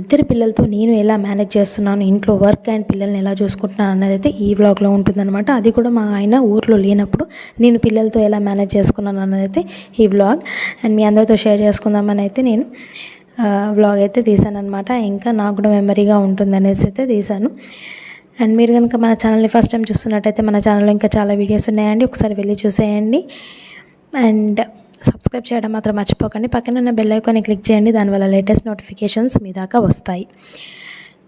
ఇద్దరు పిల్లలతో నేను ఎలా మేనేజ్ చేస్తున్నాను ఇంట్లో వర్క్ అండ్ పిల్లల్ని ఎలా చూసుకుంటున్నాను అనేది అయితే ఈ వ్లాగ్లో ఉంటుందన్నమాట. అది కూడా మా ఆయన ఊర్లో లేనప్పుడు నేను పిల్లలతో ఎలా మేనేజ్ చేసుకున్నాను అన్నది అయితే ఈ వ్లాగ్ అండ్ మీ అందరితో షేర్ చేసుకుందామని అయితే నేను వ్లాగ్ అయితే తీసాను అనమాట ఇంకా నాకు కూడా మెమరీగా ఉంటుంది అనేసి అయితే తీసాను. అండ్ మీరు కనుక మన ఛానల్ని ఫస్ట్ టైం చూస్తున్నట్టయితే మన ఛానల్లో ఇంకా చాలా వీడియోస్ ఉన్నాయండి. ఒకసారి వెళ్ళి చూసేయండి. అండ్ సబ్స్క్రైబ్ చేయడం మాత్రం మర్చిపోకండి. పక్కన ఉన్న బెల్ ఐకాన్ని క్లిక్ చేయండి. దానివల్ల లేటెస్ట్ నోటిఫికేషన్స్ మీ దాకా వస్తాయి.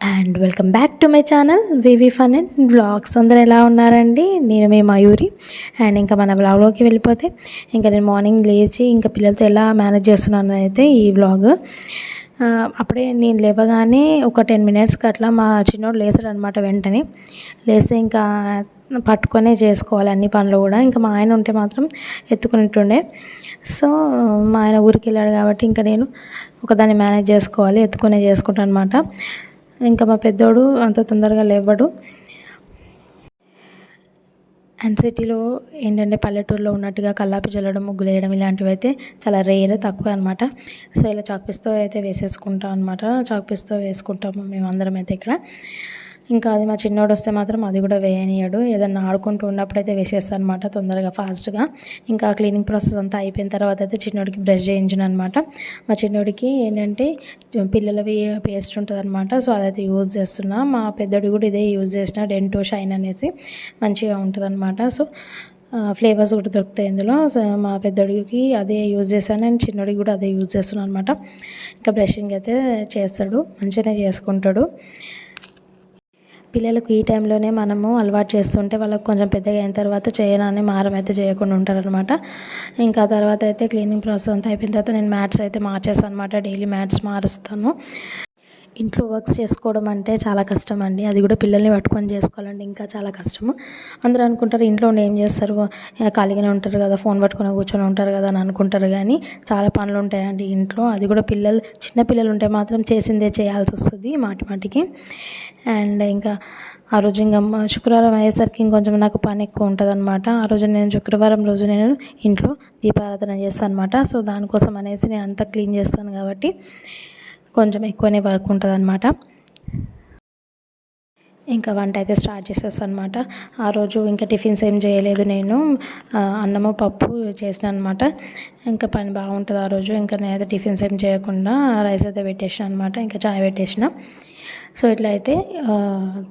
And welcome back to my channel VV fun and vlogs అందరూ ఎలా ఉన్నారండి? నేను మీ మయూరి. అండ్ ఇంకా మన వ్లాగ్లోకి వెళ్ళిపోతే ఇంకా నేను మార్నింగ్ లేచి ఇంకా పిల్లలతో ఎలా మేనేజ్ చేస్తున్నాను అయితే ఈ వ్లాగ్ అప్పుడే నేను లేవగానే ఒక టెన్ మినిట్స్కి అట్లా మా చిన్నోడు లేచాడు అనమాట వెంటనే. లేస్తే ఇంకా పట్టుకొనే చేసుకోవాలి అన్ని పనులు కూడా. ఇంకా మా ఆయన ఉంటే మాత్రం ఎత్తుకునేటుండే. సో మా ఆయన ఊరికి వెళ్ళాడు కాబట్టి ఇంకా నేను ఒకదాన్ని మేనేజ్ చేసుకోవాలి ఎత్తుకునే చేసుకుంటాను అనమాట ఇంకా మా పెద్దోడు అంత తొందరగా లేవడు. సిటీలో ఏంటంటే పల్లెటూరులో ఉన్నట్టుగా కల్లాపి చల్లడం ముగ్గులు వేయడం ఇలాంటివి అయితే చాలా రేర్ తక్కువ అనమాట సో ఇలా చాక్పీస్తో అయితే వేసేసుకుంటాం అనమాట చాక్పీస్తో వేసుకుంటాము మేము అందరం అయితే ఇక్కడ. ఇంకా అది మా చిన్నోడు వస్తే మాత్రం అది కూడా వేయనియడు. ఏదన్నా ఆడుకుంటూ ఉన్నప్పుడు అయితే వేసేస్తాను అనమాట తొందరగా ఫాస్ట్గా. ఇంకా క్లీనింగ్ ప్రాసెస్ అంతా అయిపోయిన తర్వాత అయితే చిన్నోడికి బ్రష్ చేయించిన అనమాట మా చిన్నోడికి ఏంటంటే పిల్లలవి పేస్ట్ ఉంటుంది అనమాట సో అదైతే యూజ్ చేస్తున్నా. మా పెద్దోడి కూడా ఇదే యూజ్ చేసిన డెంటో షైన్ అనేసి మంచిగా ఉంటుంది అనమాట సో ఫ్లేవర్స్ కూడా దొరుకుతాయి ఇందులో. సో మా పెద్దోడికి అదే యూజ్ చేశాను. అండ్ చిన్నోడికి కూడా అదే యూజ్ చేస్తున్నాను అనమాట ఇంకా బ్రషింగ్ అయితే చేస్తాడు మంచిగానే చేసుకుంటాడు. పిల్లలకు ఈ టైంలోనే మనము అలవాటు చేస్తుంటే వాళ్ళకి కొంచెం పెద్దగా అయిన తర్వాత చేయనని మారం అయితే చేయకుండా ఉంటారనమాట ఇంకా తర్వాత అయితే క్లీనింగ్ ప్రాసెస్ అంతా అయిపోయిన తర్వాత నేను మ్యాట్స్ అయితే మార్చేస్తాను అనమాట డైలీ మ్యాట్స్ మారుస్తాను. ఇంట్లో వర్క్స్ చేసుకోవడం అంటే చాలా కష్టం అండి అది కూడా పిల్లల్ని పట్టుకొని చేసుకోవాలంటే ఇంకా చాలా కష్టము. అందరూ అనుకుంటారు ఇంట్లో ఉండి ఏం చేస్తారు? ఖాళీగానే ఉంటారు కదా ఫోన్ పట్టుకొని కూర్చొని ఉంటారు కదా అని అనుకుంటారు కానీ చాలా పనులు ఉంటాయండి ఇంట్లో. అది కూడా పిల్లలు చిన్న పిల్లలు ఉంటే మాత్రం చేసిందే చేయాల్సి వస్తుంది మాటి మాటికి. అండ్ ఇంకా ఆ రోజు ఇంకా శుక్రవారం అయ్యేసరికి ఇంకొంచెం నాకు పని ఎక్కువ ఉంటుంది అనమాట ఆ రోజు నేను శుక్రవారం రోజు నేను ఇంట్లో దీపారాధన చేస్తాను అనమాట సో దానికోసం అనేసి నేను అంతా క్లీన్ చేస్తాను కాబట్టి కొంచెం ఎక్కువనే వర్క్ ఉంటుంది అనమాట ఇంకా వంట అయితే స్టార్ట్ చేసేస్తాను అనమాట ఆ రోజు ఇంకా టిఫిన్స్ ఏం చేయలేదు నేను. అన్నము పప్పు చేసిన అనమాట ఇంకా పని బాగుంటుంది ఆ రోజు. ఇంకా నేనైతే టిఫిన్స్ ఏం చేయకుండా రైస్ అయితే పెట్టేసిన అనమాట ఇంకా చాయ్ పెట్టేసిన. సో ఇట్లా అయితే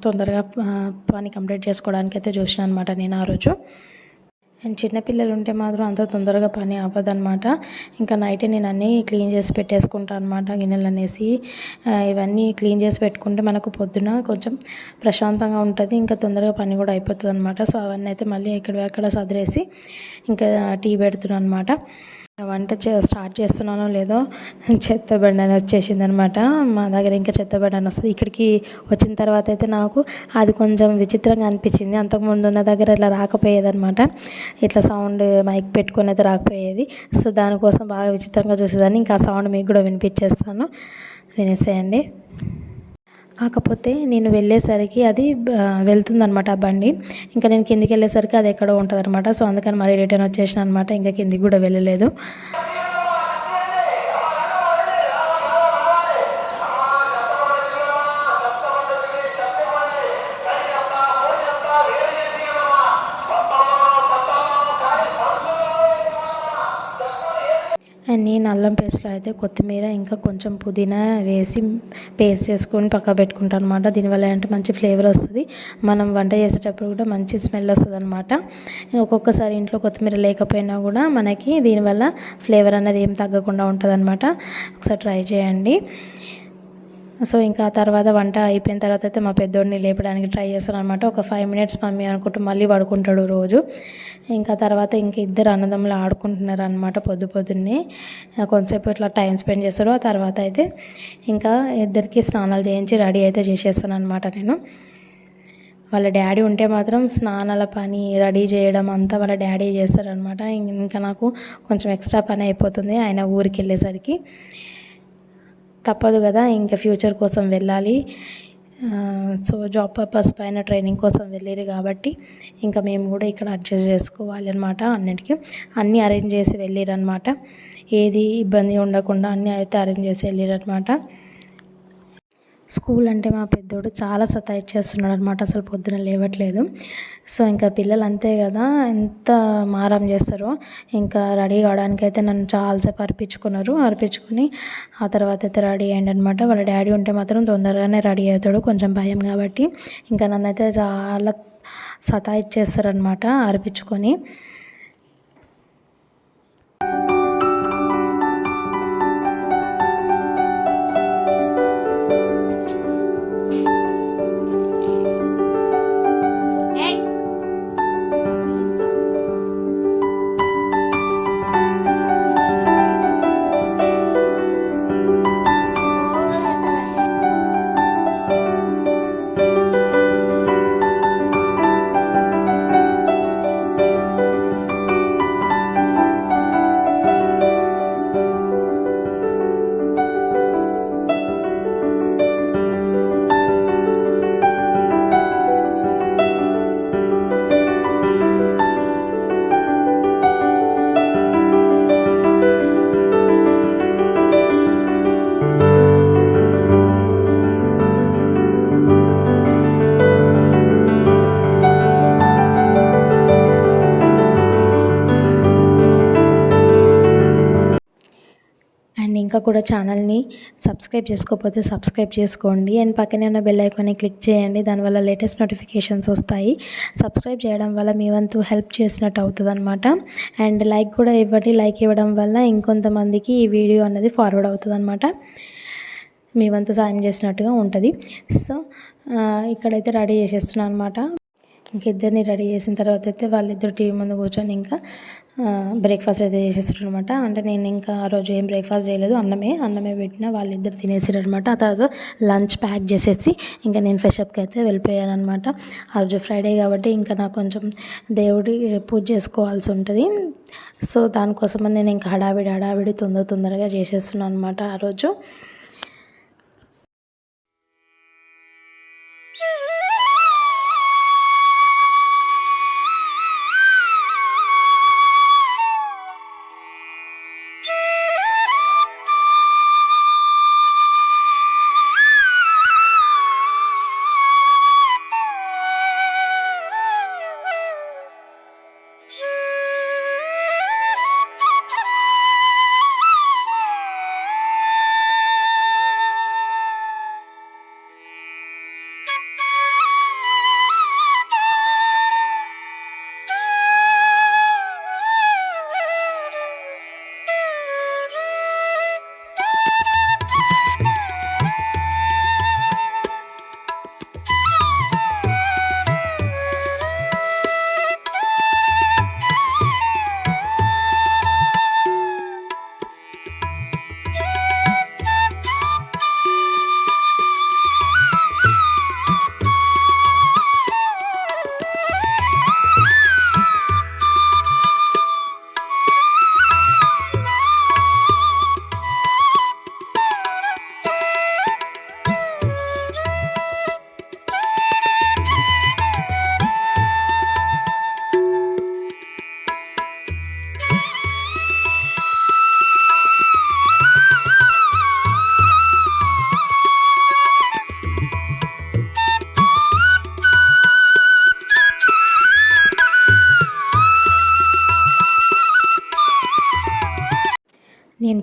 తొందరగా పని కంప్లీట్ చేసుకోవడానికి అయితే చూసిన అనమాట నేను ఆ రోజు. అండ్ చిన్నపిల్లలు ఉంటే మాత్రం అంత తొందరగా పని అవ్వదన్నమాట ఇంకా నైట్ నేను అన్నీ క్లీన్ చేసి పెట్టేసుకుంటాను అనమాట గిన్నెలు అనేసి ఇవన్నీ క్లీన్ చేసి పెట్టుకుంటే మనకు పొద్దున కొంచెం ప్రశాంతంగా ఉంటుంది ఇంకా తొందరగా పని కూడా అయిపోతుంది అనమాట సో అవన్నీ అయితే మళ్ళీ ఎక్కడ ఎక్కడ సదిరేసి ఇంకా టీ పెడుతున్నాను అనమాట వంట చే స్టార్ట్ చేస్తున్నానో లేదో చెత్త బండి అని వచ్చేసింది అనమాట మా దగ్గర ఇంకా చెత్త అని వస్తుంది. ఇక్కడికి వచ్చిన తర్వాత అయితే నాకు అది కొంచెం విచిత్రంగా అనిపించింది. అంతకుముందు ఉన్న దగ్గర ఇట్లా రాకపోయేదనమాట. ఇట్లా సౌండ్ మైక్ పెట్టుకొని అయితే రాకపోయేది. సో దానికోసం బాగా విచిత్రంగా చూసేదాన్ని. ఇంకా ఆ సౌండ్ మీకు కూడా వినిపించేస్తాను. వినేసేయండి. కాకపోతే నేను వెళ్ళేసరికి అది వెళ్తుందనమాట ఆ బండి. ఇంకా నేను కిందికి వెళ్ళేసరికి అది ఎక్కడో ఉంటుంది అనమాట సో అందుకని మరీ రిటర్న్ వచ్చేసిన అనమాట ఇంకా కిందికి కూడా వెళ్ళలేదు. నేను అల్లం పేస్ట్లో అయితే కొత్తిమీర ఇంకా కొంచెం పుదీనా వేసి పేస్ట్ చేసుకొని పక్క పెట్టుకుంటాను అనమాట దీనివల్ల ఏంటంటే మంచి ఫ్లేవర్ వస్తుంది. మనం వంట చేసేటప్పుడు కూడా మంచి స్మెల్ వస్తుంది అనమాట ఒక్కొక్కసారి ఇంట్లో కొత్తిమీర లేకపోయినా కూడా మనకి దీనివల్ల ఫ్లేవర్ అనేది ఏం తగ్గకుండా ఉంటుంది అనమాట ఒకసారి ట్రై చేయండి. సో ఇంకా ఆ తర్వాత వంట అయిపోయిన తర్వాత అయితే మా పెద్దోడిని లేపడానికి ట్రై చేస్తాను అనమాట ఒక ఫైవ్ మినిట్స్ మమ్మీ అనుకుంటూ మళ్ళీ పడుకుంటాడు రోజు. ఇంకా తర్వాత ఇంక ఇద్దరు అన్నదమ్ములు ఆడుకుంటున్నారు అనమాట పొద్దు పొద్దున్నే. కొంతసేపు ఇట్లా టైం స్పెండ్ చేస్తాడు. ఆ తర్వాత అయితే ఇంకా ఇద్దరికి స్నానాలు చేయించి రెడీ అయితే చేసేస్తాను అనమాట నేను. వాళ్ళ డాడీ ఉంటే మాత్రం స్నానాల పని రెడీ చేయడం అంతా వాళ్ళ డాడీ చేస్తారనమాట ఇంకా నాకు కొంచెం ఎక్స్ట్రా పని అయిపోతుంది. ఆయన ఊరికి వెళ్ళేసరికి తప్పదు కదా ఇంకా ఫ్యూచర్ కోసం వెళ్ళాలి. సో జాబ్ పర్పస్ పైన ట్రైనింగ్ కోసం వెళ్ళేది కాబట్టి ఇంకా మేము కూడా ఇక్కడ అడ్జస్ట్ చేసుకోవాలి అనమాట అన్నిటికీ. అన్నీ అరేంజ్ చేసి వెళ్ళారనమాట ఏది ఇబ్బంది ఉండకుండా అన్నీ అయితే అరేంజ్ చేసి వెళ్ళారనమాట స్కూల్ అంటే మా పెద్దోడు చాలా సతాయి చేస్తున్నాడు అనమాట అసలు పొద్దున లేవట్లేదు. సో ఇంకా పిల్లలు అంతే కదా ఎంత మారం చేస్తారో. ఇంకా రెడీ కావడానికి అయితే నన్ను చాలాసేపు అర్పించుకున్నారు. అర్పించుకొని ఆ తర్వాత అయితే రెడీ అయ్యండి అనమాట వాళ్ళ డాడీ ఉంటే మాత్రం తొందరగానే రెడీ అవుతాడు. కొంచెం భయం కాబట్టి. ఇంకా నన్నైతే చాలా సతాయి చేస్తారనమాట అర్పించుకొని. ఇంకా కూడా ఛానల్ని సబ్స్క్రైబ్ చేసుకోకపోతే సబ్స్క్రైబ్ చేసుకోండి. అండ్ పక్కనే ఉన్న బెల్ ఐకాన్ని క్లిక్ చేయండి. దానివల్ల లేటెస్ట్ నోటిఫికేషన్స్ వస్తాయి. సబ్స్క్రైబ్ చేయడం వల్ల మీ వంతు హెల్ప్ చేసినట్టు అవుతుంది అనమాట అండ్ లైక్ కూడా ఇవ్వండి. లైక్ ఇవ్వడం వల్ల ఇంకొంతమందికి ఈ వీడియో అనేది ఫార్వర్డ్ అవుతుంది అనమాట మీ వంతు సాయం చేసినట్టుగా ఉంటుంది. సో ఇక్కడైతే రెడీ చేసేస్తున్నాను అనమాట ఇంకా ఇద్దరిని రెడీ చేసిన తర్వాత అయితే వాళ్ళిద్దరు టీవీ ముందు కూర్చొని ఇంకా బ్రేక్ఫాస్ట్ అయితే చేసేస్తారు అనమాట అంటే నేను ఇంకా ఆ రోజు ఏం బ్రేక్ఫాస్ట్ చేయలేదు అన్నమే అన్నమే పెట్టిన వాళ్ళిద్దరు తినేసారు అనమాట ఆ తర్వాత లంచ్ ప్యాక్ చేసేసి ఇంకా నేను ఫ్రెష్అప్కి అయితే వెళ్ళిపోయాను అనమాట ఆ రోజు ఫ్రైడే కాబట్టి ఇంకా నాకు కొంచెం దేవుడి పూజ చేసుకోవాల్సి ఉంటుంది. సో దానికోసమని నేను ఇంకా హడావిడి హడావిడి తొందర తొందరగా చేసేస్తున్నాను అనమాట ఆ రోజు.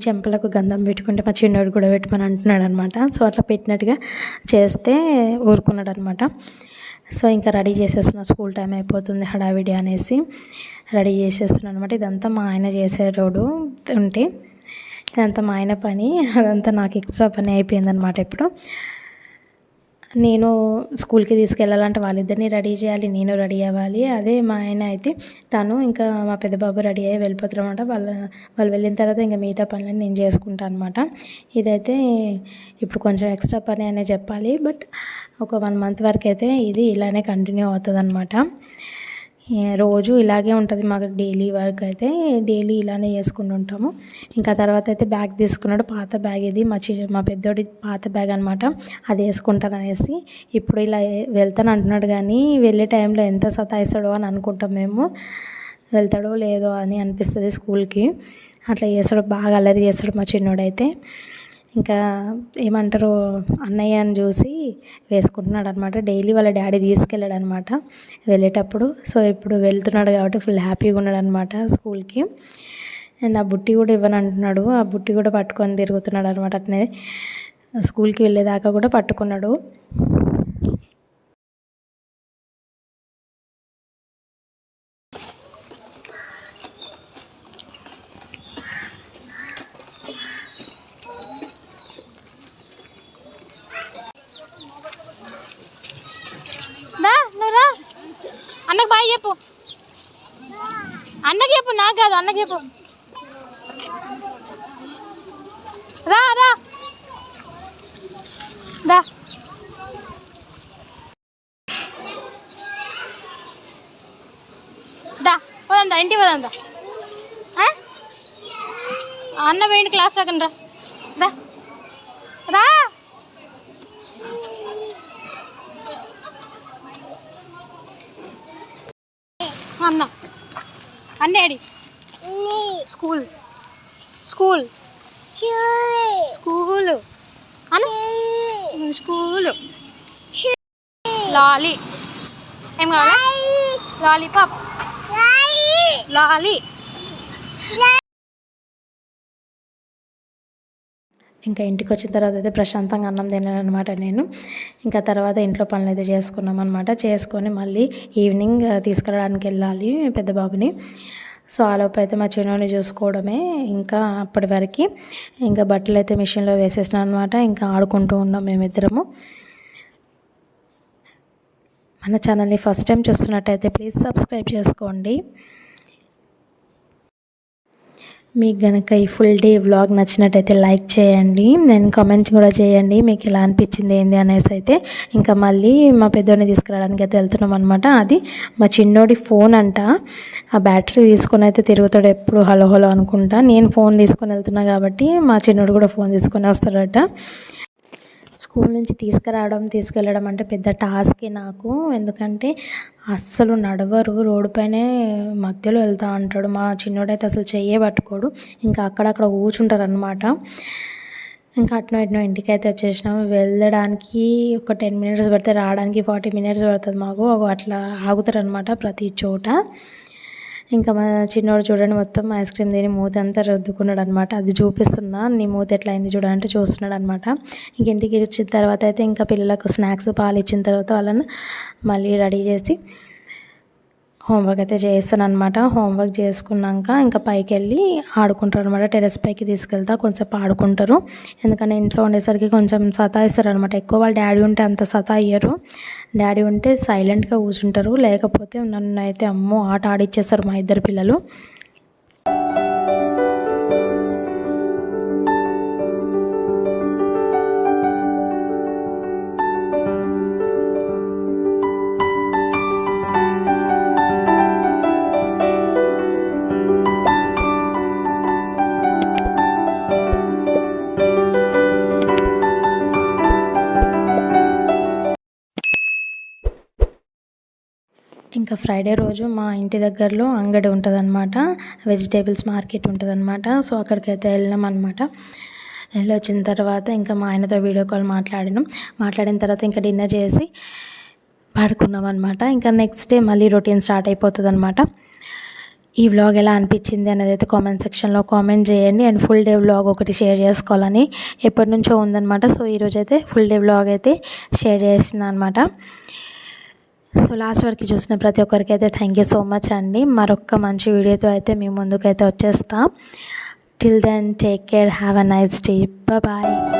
చెంపలకు గంధం పెట్టుకుంటే మా చిన్నోడు కూడా పెట్టమని అంటున్నాడు అనమాట సో అట్లా పెట్టినట్టుగా చేస్తే ఊరుకున్నాడు అనమాట సో ఇంకా రెడీ చేసేస్తున్నా స్కూల్ టైం అయిపోతుంది హడావిడి అనేసి రెడీ చేసేస్తున్నాను అనమాట ఇదంతా మా ఆయన చేసేటోడు ఉంటే ఇదంతా మా ఆయన పని అదంతా నాకు ఎక్స్ట్రా పని అయిపోయిందనమాట ఇప్పుడు. నేను స్కూల్కి తీసుకెళ్ళాలంటే వాళ్ళిద్దరిని రెడీ చేయాలి నేను రెడీ అవ్వాలి. అదే మా ఆయన అయితే తను ఇంకా మా పెద్దబాబు రెడీ అయ్యి వెళ్ళిపోతారు అనమాట వాళ్ళ వాళ్ళు వెళ్ళిన తర్వాత ఇంకా మిగతా పనులన్నీ నేను చేసుకుంటాను అనమాట ఇదైతే ఇప్పుడు కొంచెం ఎక్స్ట్రా పని అనే చెప్పాలి. బట్ ఒక వన్ మంత్ వరకు అయితే ఇది ఇలానే కంటిన్యూ అవుతుంది అనమాట రోజు ఇలాగే ఉంటుంది మాకు డైలీ వర్క్ అయితే. డైలీ ఇలానే చేసుకుంటూ ఉంటాము. ఇంకా తర్వాత అయితే బ్యాగ్ తీసుకున్నాడు. పాత బ్యాగ్ ఇది. మా చి మా పెద్దోడి పాత బ్యాగ్ అనమాట అది వేసుకుంటాను అనేసి. ఇప్పుడు ఇలా వెళ్తాను అంటున్నాడు కానీ వెళ్ళే టైంలో ఎంత సతాయిస్తాడో అని అనుకుంటాం మేము. వెళ్తాడో లేదో అని అనిపిస్తుంది స్కూల్కి అట్లా చేస్తాడు. బాగా అల్లరి చేస్తాడు మా చిన్నోడైతే. ఇంకా ఏమంటారు అన్నయ్య అని చూసి వేసుకుంటున్నాడు అనమాట డైలీ వాళ్ళ డాడీ తీసుకెళ్ళాడు అనమాట వెళ్ళేటప్పుడు. సో ఇప్పుడు వెళ్తున్నాడు కాబట్టి ఫుల్ హ్యాపీగా ఉన్నాడు అనమాట స్కూల్కి. అండ్ ఆ బుట్టి కూడా ఇవ్వను అంటున్నాడు ఆ బుట్టి కూడా పట్టుకొని తిరుగుతున్నాడు అనమాట అట్నే. స్కూల్కి వెళ్ళేదాకా కూడా పట్టుకున్నాడు దా నువ్వు రా అన్నకు బాయ్ చెప్పు అన్నకి చెప్పు నాకు కాదు అన్నకి చెప్పు రా రా. రా దా పోదాం దా ఇంటికి పోదాం దా. అన్న పోయింది క్లాస్ రాకండి రా. రా. అన్న. అన్నేడి స్కూల్. స్కూల్. స్కూల్. అను స్కూల్. లాలీ. ఏం కావాలా? లాలీపాప్. లాలీ. ఇంకా ఇంటికి వచ్చిన తర్వాత అయితే ప్రశాంతంగా అన్నం తిన్నాను అనమాట నేను. ఇంకా తర్వాత ఇంట్లో పనులు అయితే చేసుకున్నాం అనమాట చేసుకొని మళ్ళీ ఈవినింగ్ తీసుకెళ్ళడానికి వెళ్ళాలి పెద్ద బాబుని. సో ఆలోపు అయితే మా చిన్నోని చూసుకోవడమే. ఇంకా అప్పటి వరకు ఇంకా బట్టలు అయితే మిషన్లో వేసేసిన అనమాట ఇంకా ఆడుకుంటూ ఉన్నాం మేమిద్దరము. మన ఛానల్ని ఫస్ట్ టైం చూస్తున్నట్టయితే ప్లీజ్ సబ్స్క్రైబ్ చేసుకోండి. మీకు గనక ఈ ఫుల్ డే వ్లాగ్ నచ్చినట్టయితే లైక్ చేయండి నేను కామెంట్ కూడా చేయండి మీకు ఎలా అనిపించింది ఏంది అనేసి అయితే ఇంకా మళ్ళీ మా పెద్దోడిని తీసుకురావడానికి అయితే వెళ్తున్నాం అనమాట అది మా చిన్నోడి ఫోన్ అంట. ఆ బ్యాటరీ తీసుకొని అయితే తిరుగుతాడు ఎప్పుడు హలో హలో అనుకుంటా. నేను ఫోన్ తీసుకొని వెళ్తున్నా కాబట్టి మా చిన్నోడు కూడా ఫోన్ తీసుకొని వస్తాడట. స్కూల్ నుంచి తీసుకురావడం తీసుకెళ్ళడం అంటే పెద్ద టాస్కే నాకు. ఎందుకంటే అస్సలు నడవరు. రోడ్డు పైనే మధ్యలో వెళ్తా ఉంటాడు మా చిన్నోడైతే అసలు చెయ్యే పట్టుకోడు. ఇంకా అక్కడక్కడ కూర్చుంటారు అనమాట ఇంకా అట్నో ఇట్నో ఇంటికి అయితే వచ్చేసినాం. వెళ్ళడానికి ఒక టెన్ మినిట్స్ పడితే రావడానికి ఫార్టీ మినిట్స్ పడుతుంది మాకు. ఒక అట్లా ఆగుతారు అనమాట ప్రతి చోట. ఇంకా మా చిన్నోడు చూడండి మొత్తం ఐస్ క్రీమ్ తిని మూత అంతా రుద్దుకున్నాడు అనమాట అది చూపిస్తున్నా నీ మూత ఎట్లా అయింది చూడాలంటే చూస్తున్నాడు అనమాట ఇంక ఇంటికి వచ్చిన తర్వాత అయితే ఇంకా పిల్లలకు స్నాక్స్ పాలు ఇచ్చిన తర్వాత వాళ్ళని మళ్ళీ రెడీ చేసి హోంవర్క్ అయితే చేస్తాను అనమాట హోంవర్క్ చేసుకున్నాక ఇంకా పైకి వెళ్ళి ఆడుకుంటారు అనమాట టెరెస్ పైకి తీసుకెళ్తా కొంచెం ఆడుకుంటారు. ఎందుకంటే ఇంట్లో ఉండేసరికి కొంచెం సతాయిస్తారు అనమాట ఎక్కువ వాళ్ళ డాడీ ఉంటే అంత సతాయ్యరు డాడీ ఉంటే సైలెంట్గా కూర్చుంటారు. లేకపోతే నన్ను అయితే అమ్మో ఆట ఆడిచ్చేస్తారు మా ఇద్దరు పిల్లలు. ఇంకా ఫ్రైడే రోజు మా ఇంటి దగ్గరలో అంగడి ఉంటుందన్నమాట. వెజిటేబుల్స్ మార్కెట్ ఉంటుందన్నమాట. సో అక్కడికైతే వెళ్ళినాం అనమాట వెళ్ళి వచ్చిన తర్వాత ఇంకా మా ఆయనతో వీడియో కాల్ మాట్లాడినాం. మాట్లాడిన తర్వాత ఇంకా డిన్నర్ చేసి పడుకున్నాం అనమాట ఇంకా నెక్స్ట్ డే మళ్ళీ రొటీన్ స్టార్ట్ అయిపోతుంది అనమాట ఈ వ్లాగ్ ఎలా అనిపించింది అనేది అయితే కామెంట్ సెక్షన్లో కామెంట్ చేయండి. అండ్ ఫుల్ డే వ్లాగ్ ఒకటి షేర్ చేసుకోవాలని ఎప్పటి నుంచో ఉందనమాట సో ఈరోజు అయితే ఫుల్ డే వ్లాగ్ అయితే షేర్ చేసిన అనమాట సో లాస్ట్ వరకు చూసిన ప్రతి ఒక్కరికి అయితే థ్యాంక్ యూ సో మచ్ అండి. మరొక మంచి వీడియోతో అయితే మీ ముందుకైతే వచ్చేస్తాం. Till then take care have a nice day bye